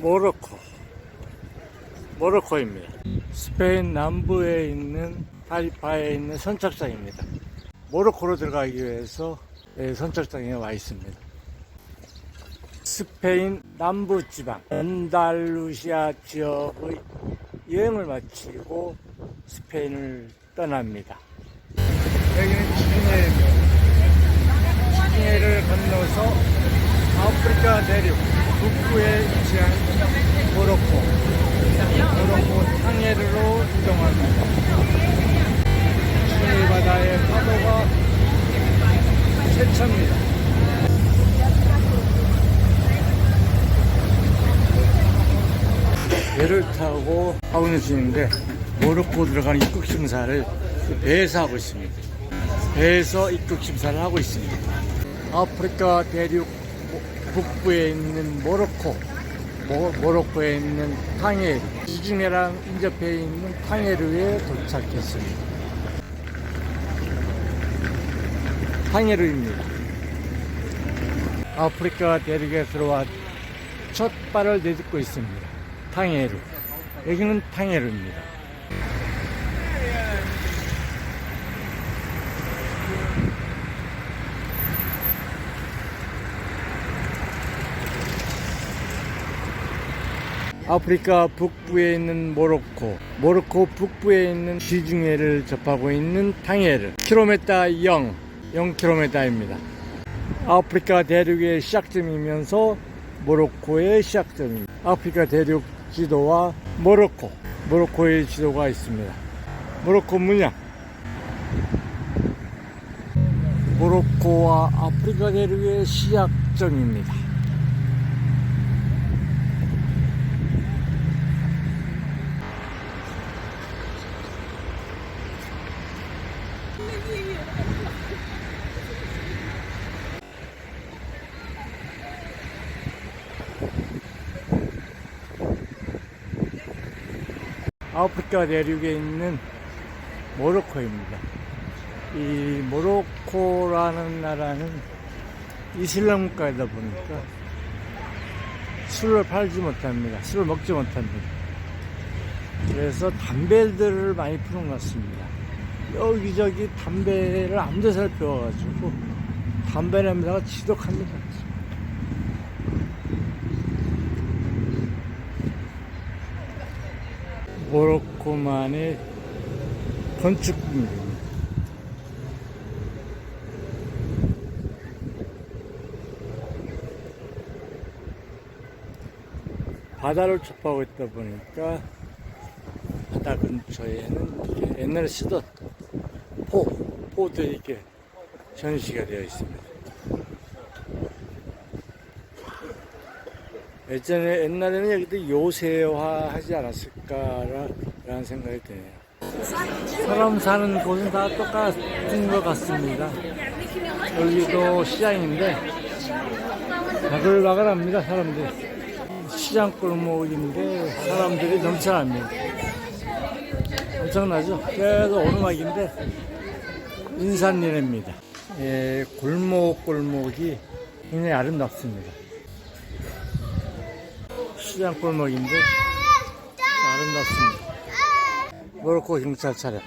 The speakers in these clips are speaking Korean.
모로코. 모로코입니다. 스페인 남부에 있는 타리파에 있는 선착장입니다. 모로코로 들어가기 위해서 예, 선착장에 와 있습니다. 스페인 남부 지방 안달루시아 지역의 여행을 마치고 스페인을 떠납니다. 여기는 지중해입니다. 지중해를 건너서 아프리카 대륙 북부에 위치한 모로코 모로코 탕헤르로 이동합니다. 지중해 바다의 파도가 세차입니다. 배를 타고 하고 있는 중인데 모로코 들어가는 입국 심사를 배에서 하고 있습니다. 배에서 입국 심사를 하고 있습니다. 아프리카 대륙 북부에 있는 모로코, 모, 모로코에 있는 탕헤르, 지중해랑 인접해 있는 탕헤르에 도착했습니다. 탕헤르입니다. 아프리카 대륙에 들어와 첫 발을 내딛고 있습니다. 탕헤르. 여기는 탕헤르입니다. 아프리카 북부에 있는 모로코, 모로코 북부에 있는 지중해를 접하고 있는 탕헤르. 킬로미터 0, 0km입니다. 아프리카 대륙의 시작점이면서 모로코의 시작점입니다. 아프리카 대륙 지도와 모로코, 모로코의 지도가 있습니다. 모로코 문양. 모로코와 아프리카 대륙의 시작점입니다. 아프리카 대륙에 있는 모로코입니다. 이 모로코라는 나라는 이슬람 국가이다 보니까 술을 팔지 못합니다. 술을 먹지 못합니다. 그래서 담배들을 많이 피는 것 같습니다. 여기저기 담배를 아무 데서 피워가지고 담배 냄새가 지독합니다. 모로코만의 건축물입니다. 바다를 접하고 있다 보니까 바다 근처에는 옛날에 쓰던 포, 포들이 이렇게 전시가 되어 있습니다. 예전에 옛날에는 여기도 요새화 하지 않았을까라는 생각이 드네요. 사람 사는 곳은 다 똑같은 것 같습니다. 여기도 시장인데 바글바글합니다 사람들이. 시장 골목인데 사람들이 넘쳐납니다. 엄청나죠? 계속 오르막인데 인산리입니다. 예, 골목 골목이 굉장히 아름답습니다. 시장 골목인데 아름답습니다. 모로코 경찰 차량.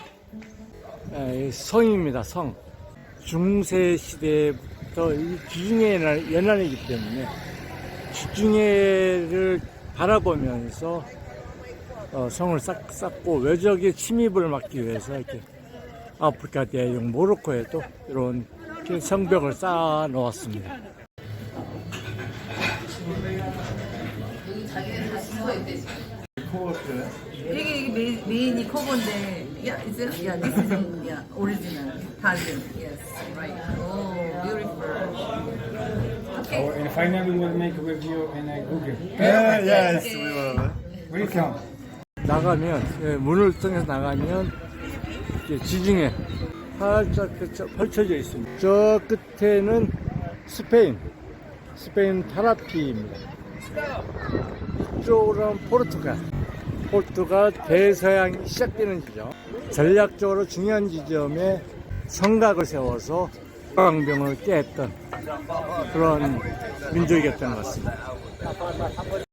아, 이 성입니다, 성. 중세 시대부터 연- 연안이기 때문에 지중해를 바라보면서 어, 성을 쌓, 쌓고 외적의 침입을 막기 위해서 이렇게 아프리카 대륙 모로코에도 이런 성벽을 쌓아 놓았습니다. 이게 이게 메인, 메인 이 커버인데 yeah, is it? Yeah, this is yeah, original Tajin. Yes, right. Oh, beautiful. Okay. Oh, and finally we'll make a review in uh, Google. yes, we will. Welcome. 나가면 예, 문을 통해서 나가면 지중해 살짝 펼쳐- 펼쳐져 있습니다. 저 끝에는 스페인, 스페인 타라피입니다. 이쪽으로 하면 포르투갈, 포르투갈 대서양이 시작되는 지점. 전략적으로 중요한 지점에 성곽을 세워서 광병을 깼던 그런 민족이었던 것 같습니다.